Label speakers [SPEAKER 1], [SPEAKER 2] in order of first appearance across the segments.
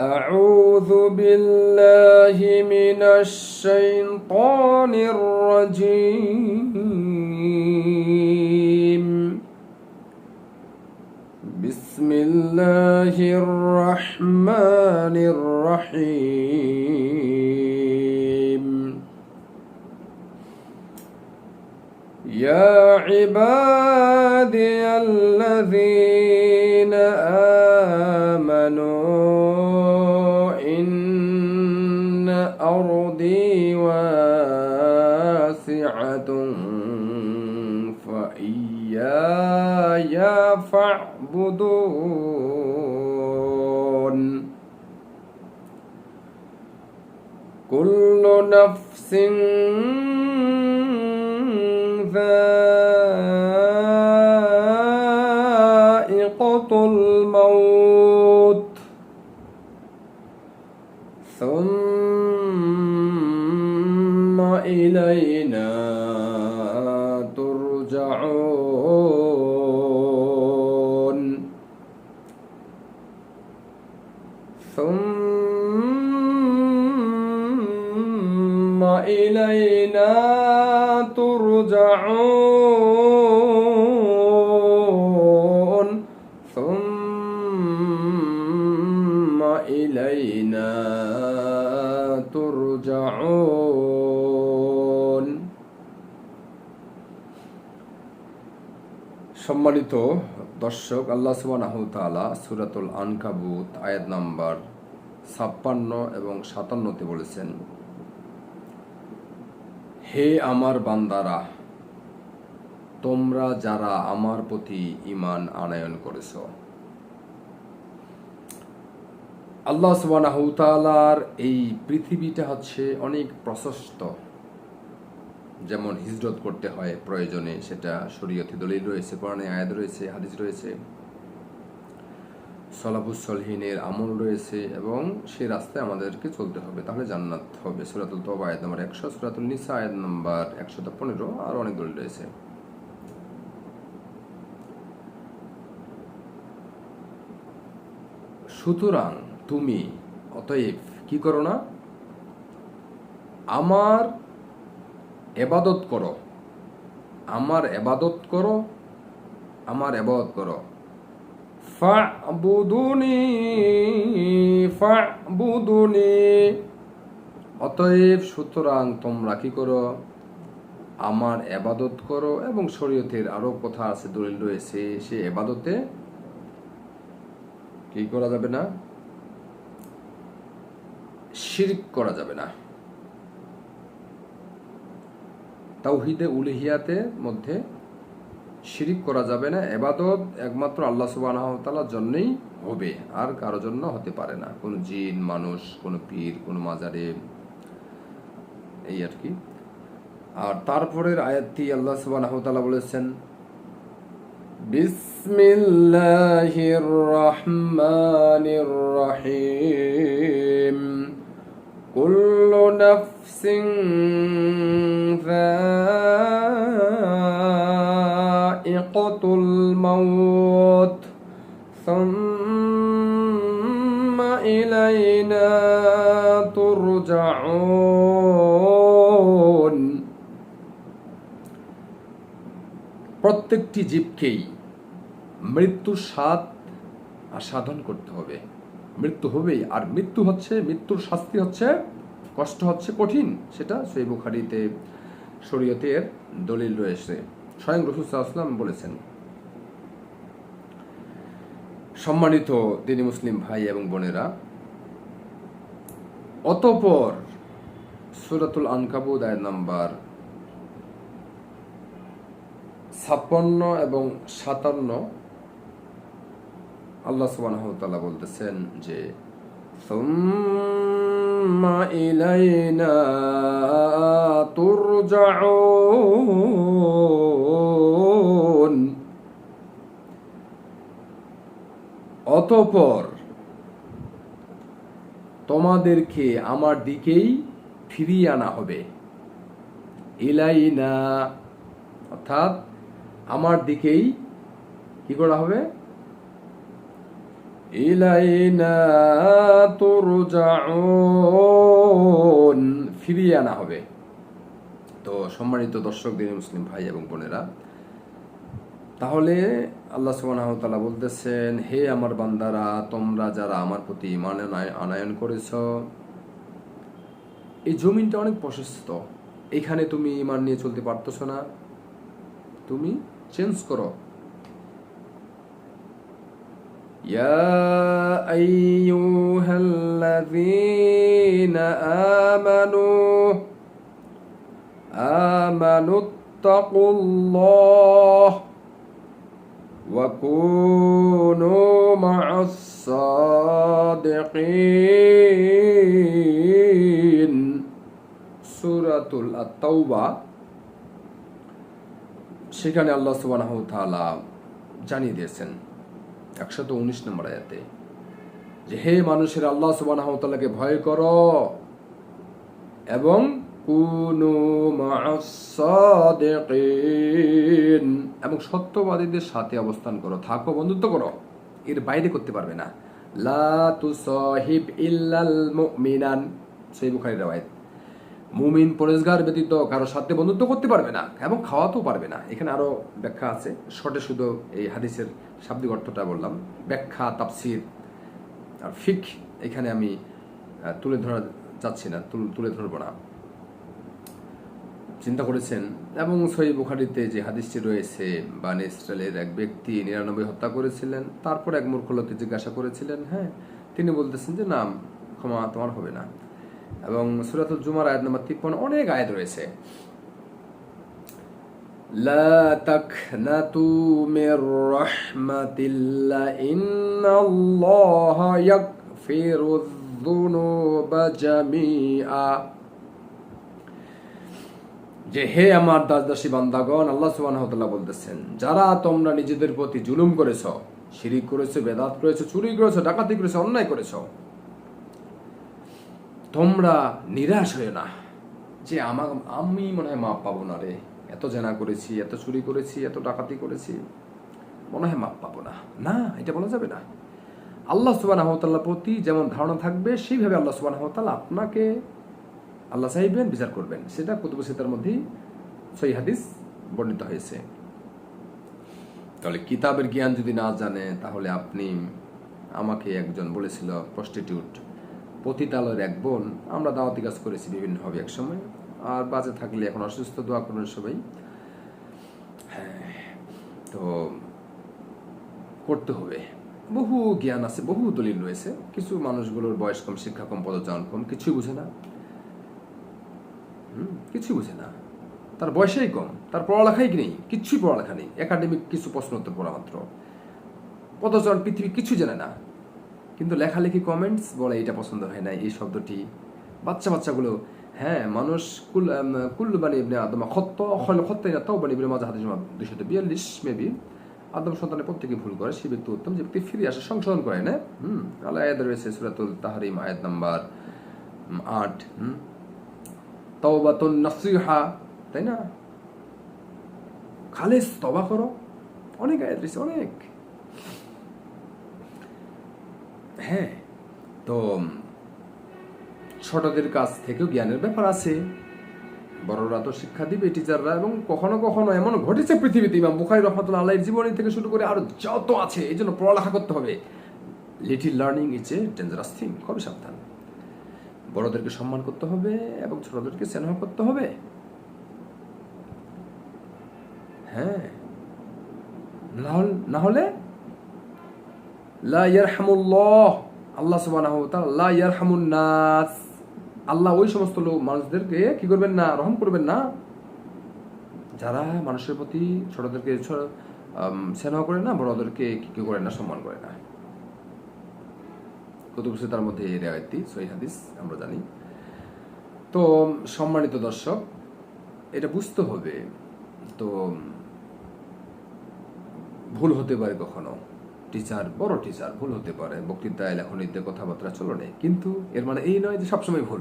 [SPEAKER 1] أعوذ بالله من الشيطان الرجيم. بسم الله الرحمن الرحيم. يا عبادي الذين آمنوا نفس ذائقة الموت. ثم إلينا সম্মানিত দর্শক, আল্লাহ তাআলা সূরাতুল আনকাবুত, আয়াত নাম্বার ছাপ্পান্ন এবং সাতান্নতে বলেছেন, হে আমার বান্দারা, তোমরা যারা আমার প্রতি ইমান আনায়ন করেছ আল্লাহ তাআলার এই পৃথিবীটা হচ্ছে অনেক প্রশস্ত। যেমন হিজরত করতে হয় প্রয়োজনে, সেটা শরীয়তি দলিল রয়েছে, কোরআনে আয়াত রয়েছে, হাদিস রয়েছে। সলাফুসলহিনের আমল রয়েছে এবং সেই রাস্তায় আমাদেরকে চলতে হবে। তাহলে জান্নাত হবে। সুরাতুল তবা আয়াত নম্বর একশো, সুরাতুল নিসা আয়াত নম্বর একশো পনেরো, আর অনেক দলিল রয়েছে। সুতরাং তুমি, অতএব কি করো না? আমার এবাদত করো। আমার এবাদত করো, আমার এবাদত করো। ফাবুদুনি ফাবুদুনি। অতএব সুতরাং তোমরা কি করো? আমার এবাদত করো এবং শরীয়তের আরও কথা আছে, দলিল রয়েছে, সে এবাদতে কি করা যাবে না? শিরক করা যাবে না। তাওহিদে উলহিয়াতে মধ্যে শিরিক করা যাবে না, এবাদত একমাত্র আল্লাহ সুবাহ তালার জন্যই হবে, আর কারও জন্য হতে পারে না। কোনো জিন, মানুষ, কোনো পীর, কোনো মাজারে, এই আর কি। আর তারপরের আয়াতটি আল্লাহ সুবাহ তালা বলেছেন, বিসমিল্লাহির রহমানির রহিম। كل نفس ذائقة الموت ثم إلينا ترجعون প্রত্যেকটি জীবকেই মৃত্যুর স্বাদ সাধন করতে হবে মৃত্যু হবেই। আর মৃত্যু হচ্ছে, মৃত্যুর শাস্তি হচ্ছে, কষ্ট হচ্ছে কঠিন, সেটা সেই বুখারিতে শরীয়তের দলিল রয়েছে। স্বয়ং রসুলাম বলেছেন, সম্মানিত দিনী মুসলিম ভাই এবং বোনেরা, অতপর সুরাতুল আনকাবুদ আয় নাম্বার ছাপ্পান্ন এবং সাতান্ন আল্লাহ ওয়া বলতেছেন যে অতঃপর তোমাদেরকে আমার দিকেই ফিরিয়ে আনা হবে। ইলাইনা, অর্থাৎ আমার দিকেই কি করা হবে? ইলাইনা তুরজাউন। ফিরিয়ে আনা হবে। তো সম্মানিত দর্শক, দিনী মুসলিম ভাই এবং বোনেরা, তাহলে আল্লাহ সুবহানাহু বলতেছেন, হে আমার বান্দারা, তোমরা যারা আমার প্রতি ইমান আনায়- আনায়ন করেছ, এই জমিনটা অনেক প্রশস্ত। এখানে তুমি ইমান নিয়ে চলতে পারতেছ না। তুমি চেঞ্জ করো। يا أيها الذين آمنوا آمنوا اتقوا الله وكونوا مع الصادقين سورة التوبة সেখানে আল্লাহ সুবহানাহু ওয়া তাআলা জানিয়ে দিয়েছেন একশত উনিশ নম্বর আয়াতে যে, হে মানুষের আল্লাহ ওয়া ভয় করো এবং কুনু এবং সত্যবাদীদের সাথে অবস্থান করো, থাকো, বন্ধুত্ব করো। এর বাইরে করতে পারবে না। লা তুসাহিব ইল্লাল মুমিনান। সেই বুখারীর রাওয়ায়াত। মুমিন পরেশগার ব্যতীত কারও সাথে বন্ধুত্ব করতে পারবে না এবং খাওয়াতেও পারবে না। এখানে আরও ব্যাখ্যা আছে। শর্টে শুধু এই হাদিসের শাব্দিক অর্থটা বললাম। ব্যাখ্যা, তাফসির আর ফিক এখানে আমি তুলে ধরা যাচ্ছি না, তুলে ধরবো না। চিন্তা করেছেন, এবং সহি বুখারিতে যে হাদিসটি রয়েছে, বান ইসরায়েলের এক ব্যক্তি নিরানব্বই হত্যা করেছিলেন, তারপর এক মূর্খ লোককে জিজ্ঞাসা করেছিলেন হ্যাঁ তিনি বলতেছেন যে, না, ক্ষমা তোমার হবে না। এবং সুরাতুল জুমার আয়াত নম্বর তিপ্পান্ন অনেক আয়াত রয়েছে لا تقنطوا من رحمة الله إن الله يغفر الذنوب جميعا যে হে আমার দাস দাসী বান্দাগণ আল্লাহ সুবহানাহু ওয়া তাআলা বলতেছেন যারা তোমরা নিজেদের প্রতি জুলুম করেছো শিরিক করেছো বেদাত করেছো চুরি করেছো ডাকাতি করেছো অন্যায় করেছো তোমরা নিরাশ হয়ে না। যে আমার, আমি মনে হয় মাপ পাবো না রে। এত জেনা করেছি, এত চুরি করেছি, এত ডাকাতি করেছি। মনে হয় মাপ পাবো না। না, এটা বলা যাবে না। আল্লাহ সুবাহ প্রতি যেমন ধারণা থাকবে, সেইভাবে আল্লাহ সুবাহ আপনাকে আল্লাহ চাইবেন, বিচার করবেন। সেটা কুতুব সিতার মধ্যেই সই হাদিস বর্ণিত হয়েছে। তাহলে কিতাবের জ্ঞান যদি না জানে, তাহলে আপনি আমাকে একজন বলেছিল প্রস্টিটিউট পতিতালয়ের এক বোন আমরা দাওয়াতি কাজ করেছি বিভিন্নভাবে এক সময় আর বাজে থাকলে এখন অসুস্থ দোয়া করবেন সবাই। হ্যাঁ তো করতে হবে। বহু জ্ঞান আছে বহু দলিল রয়েছে। কিছু মানুষগুলোর বয়স কম শিক্ষা কম পদচারণ কম কিছুই বুঝে না। হুম, কিছুই বুঝে না। তার বয়সেই কম তার পড়ালেখাই নেই কিচ্ছুই পড়ালেখা নেই। একাডেমিক কিছু প্রশ্ন উত্তর পড়া মাত্র। পদচরণ পৃথিবী কিছু জানে না। কিন্তু লেখালেখি কমেন্টস বলে এটা পছন্দ হয় না এই শব্দটি। বাচ্চা বাচ্চাগুলো হ্যাঁ মানুষ কুল আম, কুল্লু বানি ইবনে আদম খত্ত খল খত্তাই না তাও বানি ইবনে মাজা হাদিস দুইশত বিয়াল্লিশ মেবি আদম সন্তানের প্রত্যেকে ভুল করে সে ব্যক্তি উত্তম যে ব্যক্তি ফিরে আসে সংশোধন করে না? হুম আল্লাহ আয়াত রয়েছে সুরাতুল তাহারিম আয়াত নাম্বার আট হুম। তওবাতুন নাসিহা তাই না? খালেস তবা করো। অনেক আয়াত রয়েছে অনেক। হ্যাঁ তো ছোটদের কাছ থেকেও জ্ঞানের ব্যাপার আছে। বড়রা তো শিক্ষা দিবে টিচাররা এবং কখনো কখনো এমন ঘটেছে পৃথিবীতে, ইমাম বুখারি রহমতুল্লাহ আল্লাহর জীবনী থেকে শুরু করে আরও যত আছে, এই জন্য পড়ালেখা করতে হবে। Little learning is a dangerous thing খুবই সাবধান। বড়দেরকে সম্মান করতে হবে এবং ছোটদেরকে স্নেহ করতে হবে। হ্যাঁ না হলে লা আল্লাহ নাস। আল্লাহ ওই সমস্ত লোক, মানুষদেরকে কি করবেন না, রহম করবেন না? যারা মানুষের প্রতি ছোটদেরকে স্নেহ করে না, বড়দেরকে কি কি করে না, সম্মান করে না। কুতুব তার মধ্যে এই হাদিস, আমরা জানি। তো, সম্মানিত দর্শক, এটা বুঝতে হবে। তো, ভুল হতে পারে কখনো। টিচার বড় টিচার ভুল হতে পারে বক্তৃতায় লেখনীতে কথাবার্তা চলনে কিন্তু এর মানে এই নয় যে সবসময় ভুল।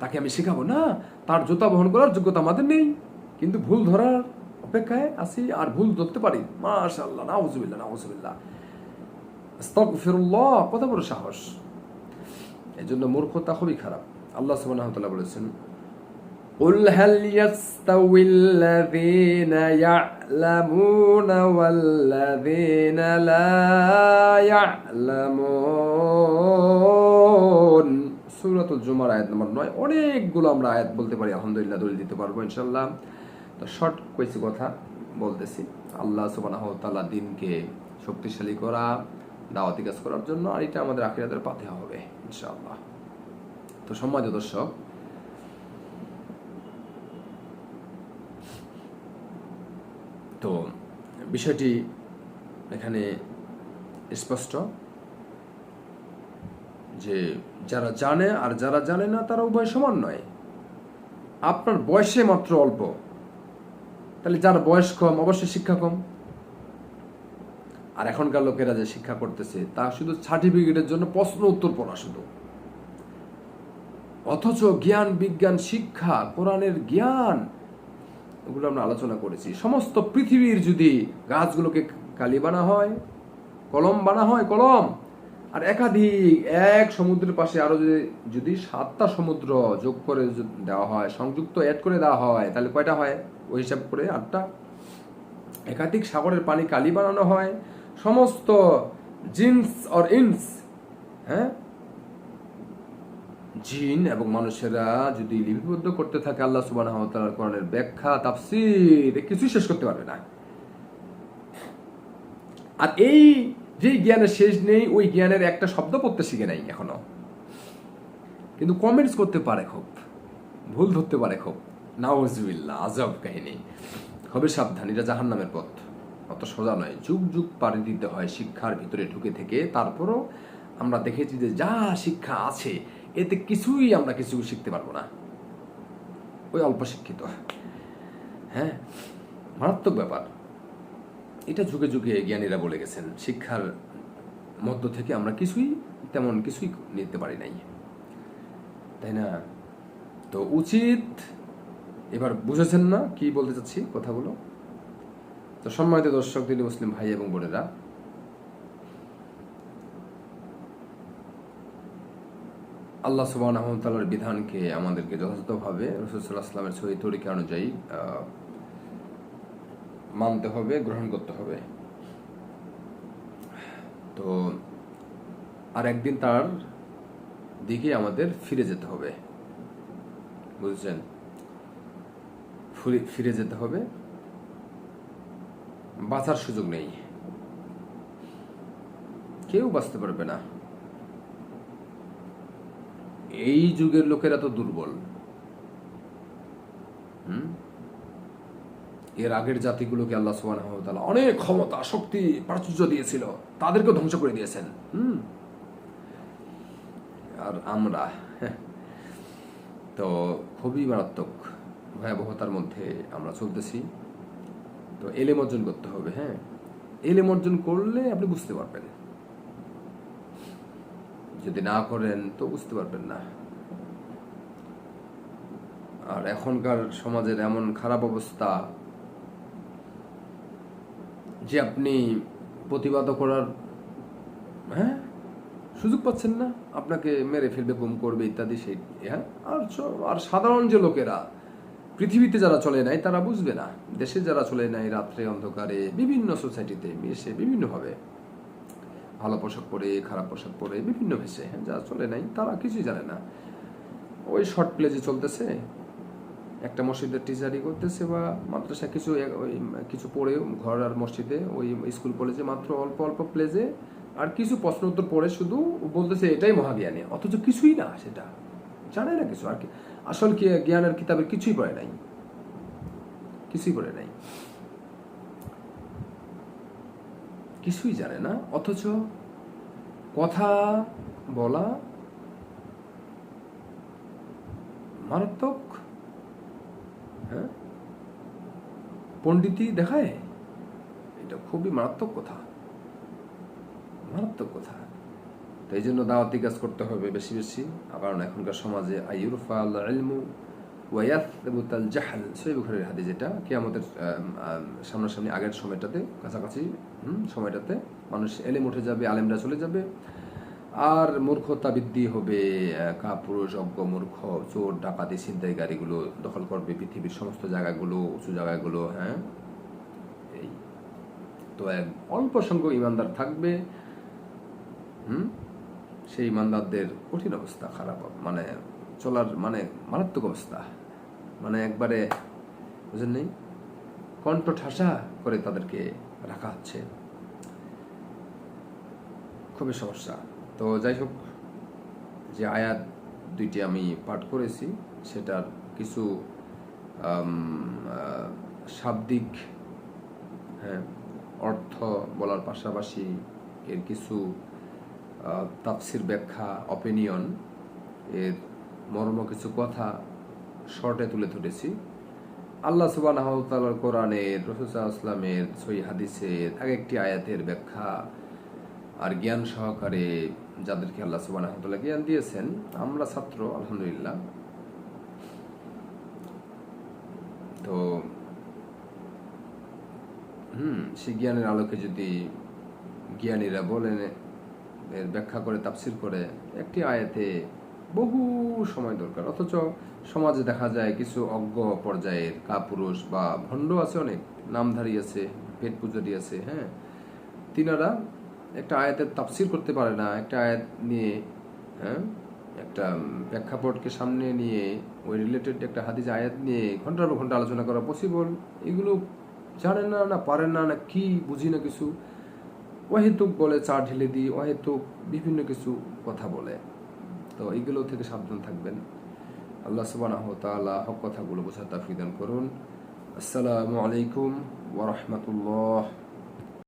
[SPEAKER 1] তাকে আমি শেখাবো, না, তার জুতা বহন করার যোগ্যতা আমাদের নেই। কিন্তু ভুল ধরার অপেক্ষায় আসি আর ভুল ধরতে পারি। মাশাল্লাহ নাউজুবিল্লাহ নাউজুবিল্লাহ। আস্তাগফিরুল্লাহ, কত বড় সাহস। এই জন্য মূর্খতা খুবই খারাপ। আল্লাহ তাআলা বলেছেন قل هل يستوي الذين يعلمون والذين لا يعلمون সূরাতুল জুমার আয়াত নম্বর নয় অনেকগুলো আমরা আয়াত বলতে পারি আলহামদুলিল্লাহ দলিল দিতে পারবো ইনশাল্লাহ তো শর্ট কয়েছি কথা বলতেছি আল্লাহ সুবহানাহু ওয়া তাআলা দিনকে শক্তিশালী করা দাওয়াতি কাজ করার জন্য আর এটা আমাদের আখিরাতের পাথে হবে ইনশাআল্লাহ তো সম্মানিত দর্শক তো বিষয়টি এখানে স্পষ্ট যে যারা জানে আর যারা জানে না, তারা উভয় সমান নয়। আপনার বয়সে মাত্র অল্প। তাহলে যার বয়স কম, অবশ্যই শিক্ষা কম। আর এখনকার লোকেরা যে শিক্ষা করতেছে, তা শুধু সার্টিফিকেটের জন্য প্রশ্ন উত্তর পড়া শুধু। অথচ জ্ঞান, বিজ্ঞান, শিক্ষা, কোরআনের জ্ঞান এগুলো আমরা আলোচনা করেছি। সমস্ত পৃথিবীর যদি গাছগুলোকে কালি বানা হয়, কলম বানা হয়, কলম, আর একাধিক এক সমুদ্রের পাশে আরও যদি যদি সাতটা সমুদ্র যোগ করে দেওয়া হয়, সংযুক্ত অ্যাড করে দেওয়া হয়, তাহলে কয়টা হয়? ওই হিসাব করে আটটা। একাধিক সাগরের পানি কালি বানানো হয়। সমস্ত জিন্স অর ইনস হ্যাঁ? জিন এবং মানুষেরা যদি লিপিবদ্ধ করতে থাকে আল্লাহ কোরআনের ব্যাখ্যা, তাফসীর কিছুই শেষ করতে পারবে না। আর এই যে জ্ঞানের শেষ নেই, ওই জ্ঞানের একটা শব্দ পড়তে শিখে নাই এখনও। কিন্তু কমেন্টস করতে পারে খুব, ভুল ধরতে পারে খুব। নাওজবিল্লাহ আজব কাহিনী। হবে সাবধান, এটা জাহান নামের পথ। অত সোজা নয়, যুগ যুগ পাড়ি দিতে হয় শিক্ষার ভিতরে ঢুকে থেকে। তারপরও আমরা দেখেছি যে যা শিক্ষা আছে এতে কিছুই আমরা কিছু শিখতে পারব না। ওই অল্প শিক্ষিত। হ্যাঁ মারাত্মক ব্যাপার। এটা যুগে যুগে জ্ঞানীরা বলে গেছেন, শিক্ষার মধ্য থেকে আমরা কিছুই তেমন কিছুই নিতে পারি নাই। তাই না? তো উচিত, এবার বুঝেছেন না কি বলতে চাচ্ছি? কথাগুলো তো সম্মানিত দর্শক তিনি মুসলিম ভাই এবং বোনেরা আল্লাহ সুবাহর বিধানকে আমাদেরকে যথাযথভাবে রসুল্লাহ সহি তরিকা অনুযায়ী মানতে হবে, গ্রহণ করতে হবে। তো আর একদিন তার দিকে আমাদের ফিরে যেতে হবে। বুঝছেন? ফিরে যেতে হবে। বাঁচার সুযোগ নেই। কেউ বাঁচতে পারবে না। এই যুগের লোকেরা তো দুর্বল। হুম? এর আগের জাতিগুলোকে আল্লাহ সুবহানাহু ওয়া তাআলা অনেক ক্ষমতা শক্তি প্রাচুর্য দিয়েছিল। তাদেরকে ধ্বংস করে দিয়েছেন। আর আমরা হ্যাঁ, তো খুবই মারাত্মক ভয়াবহতার মধ্যে আমরা চলতেছি। তো এলেম অর্জন করতে হবে হ্যাঁ। এলেম অর্জন করলে আপনি বুঝতে পারবেন। যদি না করেন তো বুঝতে পারবেন না। আর এখনকার সমাজের এমন খারাপ অবস্থা যে আপনি প্রতিবাদ করার হ্যাঁ? সুযোগ পাচ্ছেন না। আপনাকে মেরে ফেলবে, গুম করবে ইত্যাদি সেই হ্যাঁ? আর আর সাধারণ যে লোকেরা পৃথিবীতে যারা চলে নাই তারা বুঝবে না। দেশে যারা চলে নাই, রাত্রে অন্ধকারে, বিভিন্ন সোসাইটিতে মিশে, বিভিন্নভাবে। ভালো পোশাক পরে, খারাপ পোশাক পরে, বিভিন্ন ভেসে হ্যাঁ যারা চলে নাই, তারা কিছুই জানে না। ওই শর্ট প্লেজে চলতেছে, একটা মসজিদের টিচারই করতেছে বা মাদ্রাসা কিছু কিছু পড়ে ঘর আর মসজিদে, ওই স্কুল কলেজে মাত্র অল্প অল্প প্লেজে আর কিছু প্রশ্ন উত্তর পড়ে শুধু বলতেছে, এটাই মহাজ্ঞানী। অথচ কিছুই না সেটা। জানে না কিছু। আর কি, আসল কি, জ্ঞানের কিতাবের কিছুই পড়ে নাই। কিছুই পড়ে নাই। কিছুই জানে না, অথচ কথা বলা মারাত্মক হ্যাঁ? পণ্ডিতি দেখায়, এটা খুবই মারাত্মক কথা। মারাত্মক কথা। তো এই জন্য দাওয়াতি কাজ করতে হবে বেশি বেশি। কারণ এখনকার সমাজে, আইয়ুরফা আল ইলমু ওয়ায়াথবুতাল জাহাল সই বুখারের হাদিস যেটা কি আমাদের সামনাসামনি আগের সময়টাতে, কাছাকাছি সময়টাতে মানুষ এলেম উঠে যাবে, আলেমরা চলে যাবে। আর মূর্খতা বৃদ্ধি হবে, কাপুরুষ, অজ্ঞ, মূর্খ, চোর, ডাকাতি, ছিনতাই গাড়িগুলো দখল করবে, পৃথিবীর সমস্ত জায়গাগুলো, উঁচু জায়গাগুলো হ্যাঁ? এই তো এক অল্প সংখ্যক ইমানদার থাকবে, হুম? সেই ইমানদারদের কঠিন অবস্থা, খারাপ মানে চলার মানে মারাত্মক অবস্থা। মানে একবারে বুঝেন নেই কণ্ঠ ঠাসা করে তাদেরকে রাখা হচ্ছে। খুবই সমস্যা। তো যাই হোক, যে আয়াত দুইটি আমি পাঠ করেছি, সেটার কিছু শাব্দিক হ্যাঁ অর্থ বলার পাশাপাশি এর কিছু তাফসির ব্যাখ্যা অপিনিয়ন এর মর্ম কিছু কথা শর্টে তুলে ধরেছি। আল্লাহ সুবাহ কোরআনের রসুসা সই হাদিসের এক একটি আয়াতের ব্যাখ্যা আর জ্ঞান সহকারে যাদেরকে আল্লাহ সুবাহ জ্ঞান দিয়েছেন, আমরা ছাত্র, আলহামদুলিল্লাহ। তো হুম, সেই জ্ঞানের আলোকে যদি জ্ঞানীরা বলেন, এর ব্যাখ্যা করে, তাফসির করে, একটি আয়াতে বহু সময় দরকার। অথচ সমাজে দেখা যায় কিছু অজ্ঞ পর্যায়ের কাপুরুষ বা ভণ্ড আছে অনেক, নামধারী আছে পেট পূজারি আছে হ্যাঁ? তিনারা একটা আয়াতের তাফসির করতে পারে না, একটা আয়াত নিয়ে হ্যাঁ? একটা প্রেক্ষাপটকে সামনে নিয়ে, ওই রিলেটেড একটা হাদিস আয়াত নিয়ে ঘণ্টার পর ঘণ্টা আলোচনা করা পসিবল এগুলো জানেন না না পারেন না না কি বুঝি না কিছু। অহেতুক বলে চা ঢেলে দিই, অহেতুক বিভিন্ন কিছু কথা বলে। তো এইগুলো থেকে সাবধান থাকবেন। আল্লাহ সুবাহ তাআলা হক কথাগুলো বোঝার তাফিদান করুন। আসসালামু আলাইকুম ওয়া রাহমাতুল্লাহ।